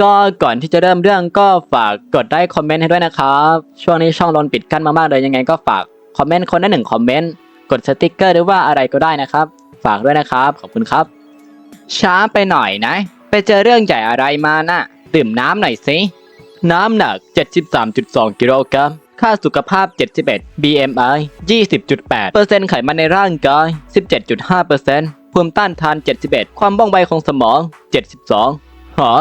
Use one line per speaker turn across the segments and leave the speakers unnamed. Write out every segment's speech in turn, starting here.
ก็ก่อนที่จะเริ่มเรื่องก็ฝากกดไลค์คอมเมนต์ให้ด้วยนะครับ ช่วงนี้ช่องโดนปิดกั้นมามากเลยยังไงก็ฝากคอมเมนต์คนละหนึ่งคอมเมนต์กดสติกเกอร์หรือว่าอะไรก็ได้นะครับ ฝากด้วยนะครับขอบคุณครับ ช้าไปหน่อยนะ ไปเจอเรื่องใหญ่อะไรมาน่ะดื่มน้ำหน่อยสิน้ำหนัก 73.2 กิโลกรัม ค่าสุขภาพ 71 BMI 20.8เปอร์เซ็นต์ไขมันในร่างกาย 17.5เปอร์เซ็นต์ภูมิต้านทาน 71 ความว่องไวของสมอง 72หอ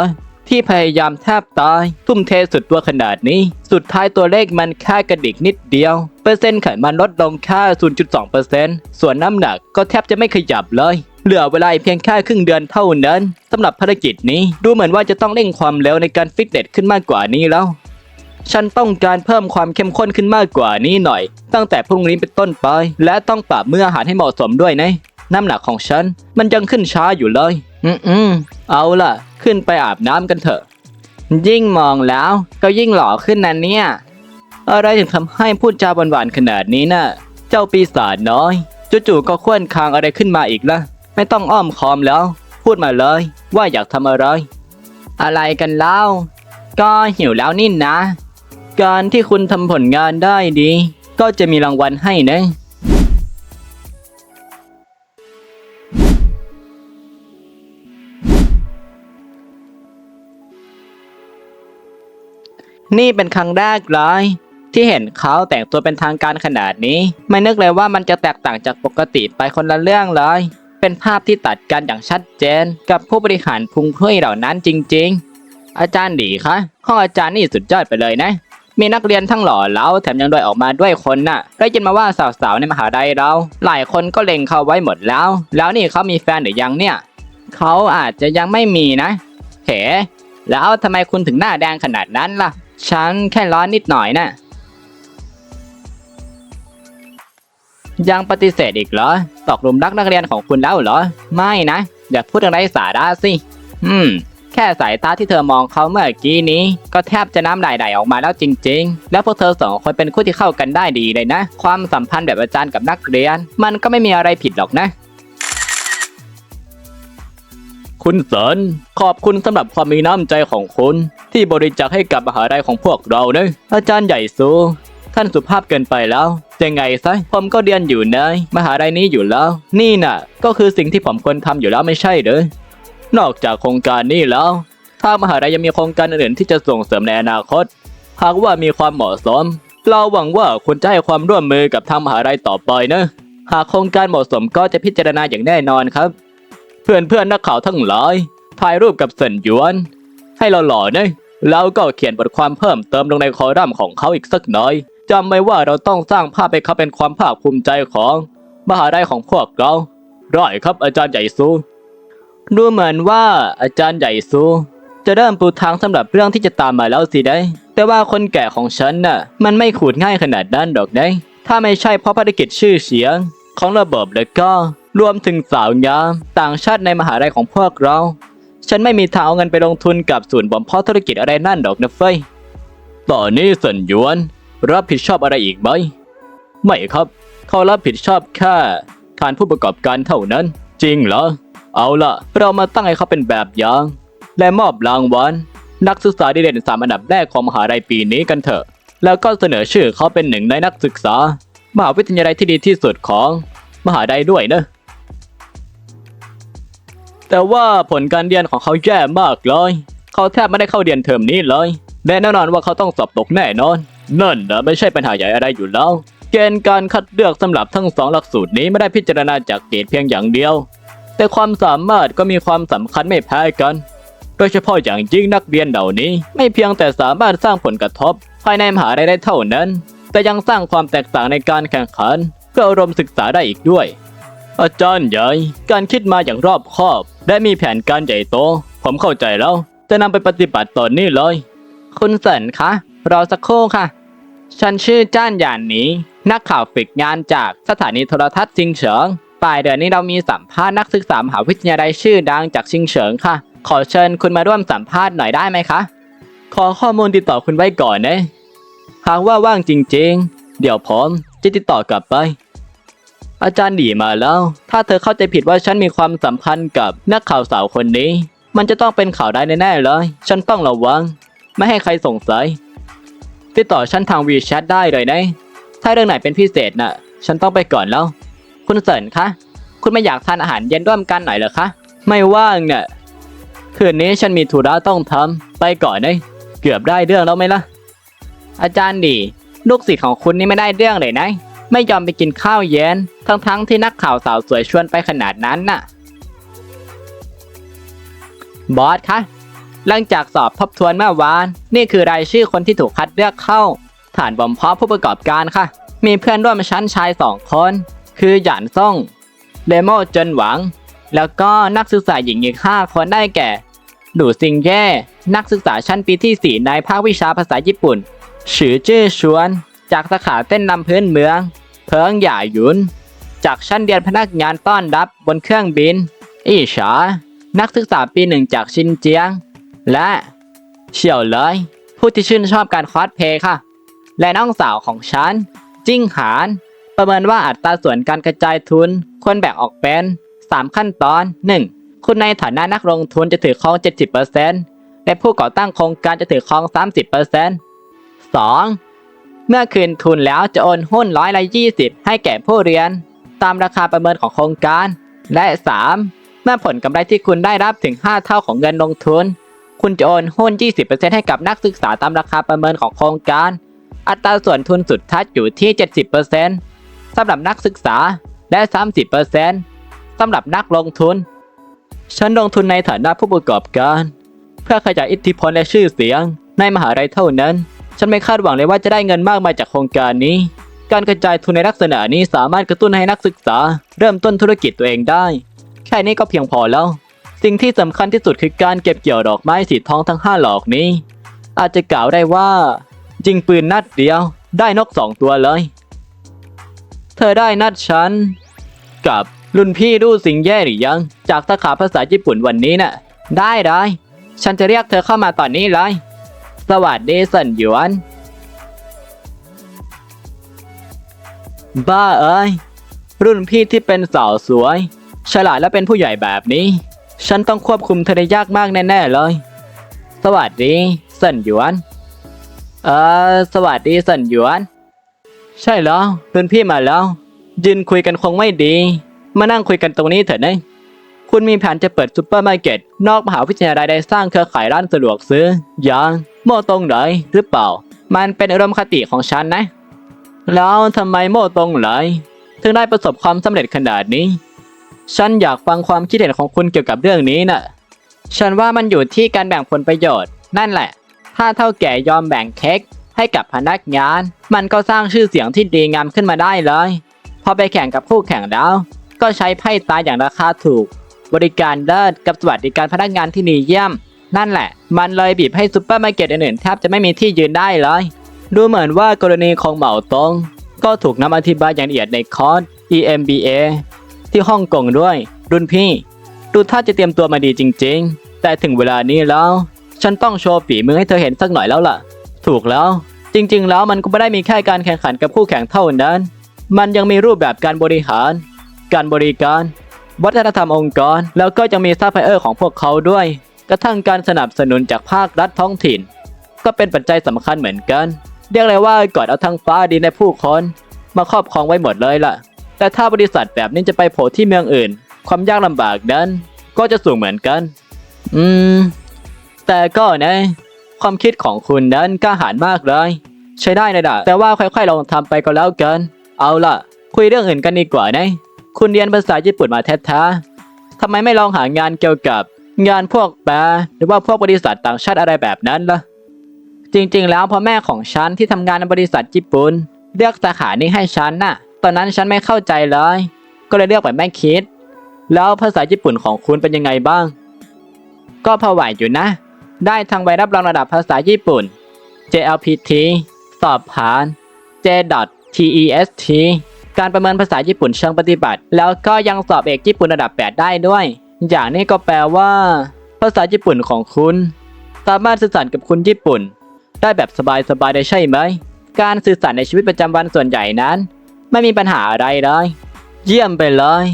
ที่พยายามแทบตาย ทุ่มเทสุดตัวขนาดนี้ สุดท้ายตัวเลขมันแค่กระดิกนิดเดียว เปอร์เซ็นต์ไขมันลดลงแค่ 0.2%ส่วนน้ำหนักก็แทบจะไม่ขยับเลยเหลือเวลาเพียงแค่ครึ่งเดือนเท่านั้นสำหรับภารกิจนี้ดูเหมือนว่าจะต้องเร่งความเร็วในการฟิตเนสขึ้นมากกว่านี้แล้ว ฉันต้องการเพิ่มความเข้มข้นขึ้นมากกว่านี้หน่อย ตั้งแต่พรุ่งนี้เป็นต้นไป และต้องปรับเมื่ออาหารให้เหมาะสมด้วยนะน้ำหนักของฉัน มันยังขึ้นช้าอยู่เลย อืมอืมเอาล่ะ ขึ้นไปอาบน้ำกันเถอะ ยิ่งมองแล้วก็ยิ่งหล่อขึ้นนั่นเนี่ย อะไรถึงทำให้พูดจาหวานๆขนาดนี้น่ะ เจ้าปีศาจน้อยจู่ๆก็ควนคางอะไรขึ้นมาอีกละไม่ต้องอ้อมคอมแล้ว พูดมาเลย ว่าอยากทำอะไร อะไรกันเล่า ก็หิวแล้วนี่นะ การที่คุณทำผลงานได้ดี ก็จะมีรางวัลให้นะ นี่เป็นครั้งแรกเลยที่เห็นเขาแต่งตัวเป็นทางการขนาดนี้ ไม่นึกเลยว่ามันจะแตกต่างจากปกติไปคนละเรื่องเลย เป็นภาพที่ตัดกันอย่างชัดเจน กับผู้บริหารพุงเพื่อยเหล่านั้นจริง ๆ อาจารย์ดีคะห้องอาจารย์นี่สุดยอดไปเลยนะ มีนักเรียนทั้งหล่อเหลาแถมยังด้วยออกมาด้วยคนน่ะ ได้ยินมาว่าสาวๆในมหาลัยเรา หลายคนก็เล็งเขาไว้หมดแล้ว แล้วนี่เขามีแฟนหรือยังเนี่ยเขาอาจจะยังไม่มีนะเหแล้วทำไมคุณถึงหน้าแดงขนาดนั้นล่ะ ฉันแค่ร้อนนิดหน่อยน่ะ ยังปฏิเสธอีกเหรอ ตกลุมรักนักเรียนของคุณแล้วเหรอ ไม่นะ อย่าพูดอะไรสาระสิ อืม แค่สายตาที่เธอมองเขาเมื่อกี้นี้ ก็แทบจะน้ำไหลๆออกมาแล้วจริง ๆ แล้วพวกเธอสองคนเป็นคู่ที่เข้ากันได้ดีเลยนะ ความสัมพันธ์แบบอาจารย์กับนักเรียน มันก็ไม่มีอะไรผิดหรอกนะ คุณเสินขอบคุณสำหรับความมีน้ำใจของคุณที่บริจาคให้กับมหาลัยของพวกเรานะอาจารย์ใหญ่สูท่านสุภาพเกินไปแล้วยังไงซะผมก็เรียนอยู่ในมหาลัยนี้อยู่แล้ว นี่น่ะ ก็คือสิ่งที่ผมควรทำอยู่แล้วไม่ใช่เหรอนอกจากโครงการนี้แล้วทางมหาลัยยังมีโครงการอื่นที่จะส่งเสริมในอนาคต หากว่ามีความเหมาะสม เราหวังว่าคุณจะให้ความร่วมมือกับทางมหาลัยต่อไปนะ หากโครงการเหมาะสมก็จะพิจารณาอย่างแน่นอนครับ พื่อนเพื่อนนักข่าวทั้งหลายถ่ายรูปกับเซินหยวน ให้เราหล่อๆนะแล้วก็เขียนบทความเพิ่มเติมลงในคอลัมน์ของเขาอีกสักหน่อยจำไว้ว่าเราต้องสร้างภาพให้เขาเป็นความภาคภูมิใจของมหาลัยของพวกเราร้อยครับอาจารย์ใหญ่ซูดูเหมือนว่าอาจารย์ใหญ่ซูจะเริ่มปูทางสำหรับเรื่องที่จะตามมาแล้วสิได้ แต่ว่าคนแก่ของฉันน่ะ มันไม่ขูดง่ายขนาดนั้นดอกนะถ้าไม่ใช่เพราะภารกิจชื่อเสียง ของระบบแล้วก็ รวมถึงสาวงามต่างชาติในมหาลัยของพวกเรา ฉันไม่มีทางเอาเงินไปลงทุนกับศูนย์บ่มเพาะธุรกิจอะไรนั่นดอกนะเฟยตอนนี้สัญญวน รับผิดชอบอะไรอีกไหม ไม่ครับ เขารับผิดชอบแค่การผู้ประกอบการเท่านั้น จริงเหรอ เอาล่ะ เรามาตั้งให้เขาเป็นแบบอย่าง และมอบรางวัลนักศึกษาดีเด่นสามอันดับแรกของมหาลัยปีนี้กันเถอะ แล้วก็เสนอชื่อเขาเป็นหนึ่งในนักศึกษามหาวิทยาลัยที่ดีที่สุดของ มหาลัยด้วยนะ แต่ว่าผลการเรียนของเขาแย่มากเลย เขาแทบไม่ได้เข้าเรียนเทอมนี้เลย และแน่นอนว่าเขาต้องสอบตกแน่นอน นั่นนะไม่ใช่ปัญหาใหญ่อะไรอยู่แล้ว เกณฑ์การคัดเลือกสำหรับทั้งสองหลักสูตรนี้ไม่ได้พิจารณาจากเกรดเพียงอย่างเดียว แต่ความสามารถก็มีความสำคัญไม่แพ้กัน โดยเฉพาะอย่างยิ่งนักเรียนเหล่านี้ ไม่เพียงแต่สามารถสร้างผลกระทบ ภายในมหาลัยได้เท่านั้น แต่ยังสร้างความแตกต่างในการแข่งขันเพื่ออารมณ์ศึกษาได้อีกด้วย อาจารย์ใหญ่ การคิดมาอย่างรอบคอบ และมีแผนการใหญ่โต ผมเข้าใจแล้ว จะนำไปปฏิบัติตอนนี้เลย คุณเสินคะ รอสักครู่ค่ะ ฉันชื่อจ้านหยานหนีนักข่าวฝึกงานจากสถานีโทรทัศน์ซิงเฉิงปลายเดือนนี้เรามีสัมภาษณ์นักศึกษามหาวิทยาลัยชื่อดังจากซิงเฉิงค่ะ ขอเชิญคุณมาร่วมสัมภาษณ์หน่อยได้ไหมคะ ขอข้อมูลติดต่อคุณไว้ก่อนนะหากว่าว่างจริง ๆ เดี๋ยวผมจะติดต่อกลับไป อาจารย์หนีมาแล้ว ถ้าเธอเข้าใจผิดว่าฉันมีความสัมพันธ์กับนักข่าวสาวคนนี้ มันจะต้องเป็นข่าวได้แน่ๆเลย ฉันต้องระวัง ไม่ให้ใครสงสัย ติดต่อฉันทางวีแชทได้เลยนะ ถ้าเรื่องไหนเป็นพิเศษน่ะ ฉันต้องไปก่อนแล้ว คุณเสินคะ คุณไม่อยากทานอาหารเย็นร่วมกันหน่อยเหรอคะ ไม่ว่างเนี่ย คืนนี้ฉันมีธุระต้องทำ ไปก่อนนะเกือบได้เรื่องแล้วไหมล่ะ อาจารย์ดี ลูกศิษย์ของคุณนี่ไม่ได้เรื่องเลยนะ ไม่ยอมไปกินข้าวเย็น ทั้งๆที่นักข่าวสาวสวยชวนไปขนาดนั้นน่ะ บอสคะ หลังจากสอบทบทวนเมื่อวาน นี่คือรายชื่อคนที่ถูกคัดเลือกเข้า ฐานบ่มเพาะผู้ประกอบการค่ะ มีเพื่อนร่วมชั้นชายสองคน คือหยานซ่งเลโมเจินหวัง แล้วก็นักศึกษาหญิงอีกห้าคนได้แก่ดูซิงแย่ นักศึกษาชั้นปีที่ 4 ในภาควิชาภาษาญี่ปุ่น ชือจื้อชวน จากสาขาเต้นนำพื้นเมือง เพิงหย่าหยุน จากชั้นเรียนพนักงานต้อนรับบนเครื่องบิน อีฉานักศึกษาปีหนึ่งจากชินเจียง และเฉียวเลย ผู้ที่ชื่นชอบการคอสเพลย์ค่ะ และน้องสาวของฉัน จิ้งหาน ประเมินว่าอัตราส่วนการกระจายทุน ควรแบ่งออกเป็น 3 ขั้นตอน 1. คุณในฐานะนักลงทุนจะถือครอง 70%และผู้ก่อตั้งโครงการจะถือครอง 30% 2. เมื่อคืนทุนแล้วจะโอนหุ้นร้อยละ20 ให้แก่ผู้เรียน ตามราคาประเมินของโครงการ และ 3. เมื่อผลกำไรที่คุณได้รับถึง 5 เท่าของเงินลงทุน คุณจะโอนหุ้น 20%ให้กับนักศึกษาตามราคาประเมินของโครงการ อัตราส่วนทุนสุดทัดอยู่ที่ 70%สำหรับนักศึกษาและ 30%สำหรับนักลงทุน ฉันลงทุนในฐานะผู้ประกอบการ เพื่อขยายอิทธิพลและชื่อเสียงในมหาลัยเท่านั้น ฉันไม่คาดหวังเลยว่าจะได้เงินมากมายจากโครงการนี้ การกระจายทุนในลักษณะนี้สามารถกระตุ้นให้นักศึกษา เริ่มต้นธุรกิจตัวเองได้ แค่นี้ก็เพียงพอแล้ว สิ่งที่สำคัญที่สุดคือการเก็บเกี่ยวดอกไม้สีทองทั้งห้าหลอกนี้ อาจจะกล่าวได้ว่ายิงปืนนัดเดียว ได้นกสองตัวเลย เธอได้นัดฉันกับรุ่นพี่ดูสิงแย่หรือยัง จากสาขาภาษาญี่ปุ่นวันนี้น่ะ ได้ได้ ฉันจะเรียกเธอเข้ามาตอนนี้เลย สวัสดีสันหยวน บ้าเอ้ย รุ่นพี่ที่เป็นสาวสวย ฉลาดและเป็นผู้ใหญ่แบบนี้ ฉันต้องควบคุมเธอได้ยากมากแน่ๆเลย สวัสดีสันหยวน เออสวัสดีสันหยวน ใช่แล้วรุ่นพี่มาแล้ว ยืนคุยกันคงไม่ดี มานั่งคุยกันตรงนี้เถอะนะคุณมีแผนจะเปิดซูเปอร์มาร์เก็ต นอกมหาวิทยาลัยได้สร้างเครือข่ายร้านสะดวกซื้ออย่าง โม่ตรงไหนหรือเปล่า มันเป็นอารมณ์คติของฉันนะ แล้วทำไมโม่ตรงไหนถึงได้ประสบความสำเร็จขนาดนี้ ฉันอยากฟังความคิดเห็นของคุณเกี่ยวกับเรื่องนี้น่ะ ฉันว่ามันอยู่ที่การแบ่งผลประโยชน์ นั่นแหละ ถ้าเท่าแก่ยอมแบ่งเค้กให้กับพนักงาน มันก็สร้างชื่อเสียงที่ดีงามขึ้นมาได้เลย พอไปแข่งกับคู่แข่งแล้ว ก็ใช้ไพ่ตายอย่างราคาถูก บริการเลิศกับสวัสดิการพนักงานที่ดีเยี่ยม นั่นแหละ มันเลยบีบให้ซูเปอร์มาร์เก็ตอื่นๆแทบจะไม่มีที่ยืนได้เลย ดูเหมือนว่ากรณีของเหมาตง ก็ถูกนำอธิบายอย่างละเอียดในคอร์ส EMBA ที่ฮ่องกงด้วย รุ่นพี่ ดูท่าจะเตรียมตัวมาดีจริง ๆ แต่ถึงเวลานี้แล้ว ฉันต้องโชว์ฝีมือให้เธอเห็นสักหน่อยแล้วล่ะ ถูกแล้ว จริง ๆ แล้วมันก็ไม่ได้มีแค่การแข่งขันกับคู่แข่งเท่านั้น มันยังมีรูปแบบการบริหาร การบริการ วัฒนธรรมองค์กร แล้วก็ยังมีซัพพลายเออร์ของพวกเขาด้วย กระทั่งการสนับสนุนจากภาครัฐท้องถิ่น ก็เป็นปัจจัยสำคัญเหมือนกัน เรียกเลยว่ากอดเอาทั้งฟ้าดินและผู้คนมาครอบครองไว้หมดเลยล่ะ แต่ถ้าบริษัทแบบนี้จะไปโผล่ที่เมืองอื่น ความยากลำบากนั้น ก็จะสูงเหมือนกัน อืม แต่ก็นะ ความคิดของคุณนั้นกล้าหาญมากเลย ใช้ได้นะดะแต่ว่าค่อยๆลองทำไปก็แล้วกัน เอาล่ะ คุยเรื่องอื่นกันดีกว่านะ คุณเรียนภาษาญี่ปุ่นมาแท้ๆทำไมไม่ลองหางานเกี่ยวกับ งานพวกแปลหรือว่าพวกบริษัทต่างชาติอะไรแบบนั้นล่ะ จริงๆ แล้วพ่อแม่ของฉันที่ทำงานในบริษัทญี่ปุ่นเลือกสาขานี้ให้ฉันน่ะ ตอนนั้นฉันไม่เข้าใจเลย ก็เลยเลือกแบบไม่คิด แล้วภาษาญี่ปุ่นของคุณเป็นยังไงบ้าง ก็พอไหวอยู่นะ ได้ทางใบรับรองระดับภาษาญี่ปุ่น JLPT สอบผ่าน J.TEST การประเมินภาษาญี่ปุ่นเชิงปฏิบัติ แล้วก็ยังสอบเอกญี่ปุ่นระดับ 8 ได้ด้วย อย่างนี้ก็แปลว่า ภาษาญี่ปุ่นของคุณ สามารถสื่อสารกับคนญี่ปุ่น ได้แบบสบายๆได้ใช่ไหม การสื่อสารในชีวิตประจำวันส่วนใหญ่นั้น ไม่มีปัญหาอะไรเลย เยี่ยมไปเลย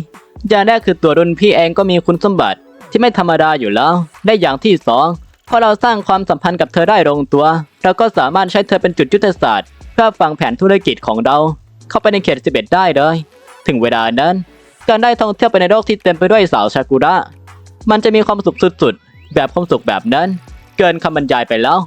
อย่างแรกคือตัวรุ่นพี่เองก็มีคุณสมบัติที่ไม่ธรรมดาอยู่แล้ว ได้อย่างที่สองพอเราสร้างความสัมพันธ์กับเธอได้ลงตัว เราก็สามารถใช้เธอเป็นจุดยุทธศาสตร์ เพื่อฟังแผนธุรกิจของเรา เข้าไปในเขต 11 ได้เลย ถึงเวลานั้น การได้ท่องเที่ยวไปในโลกที่เต็มไปด้วยสาวชากุระ มันจะมีความสุขสุดๆ แบบความสุขแบบนั้น เกินคำบรรยายไปแล้ว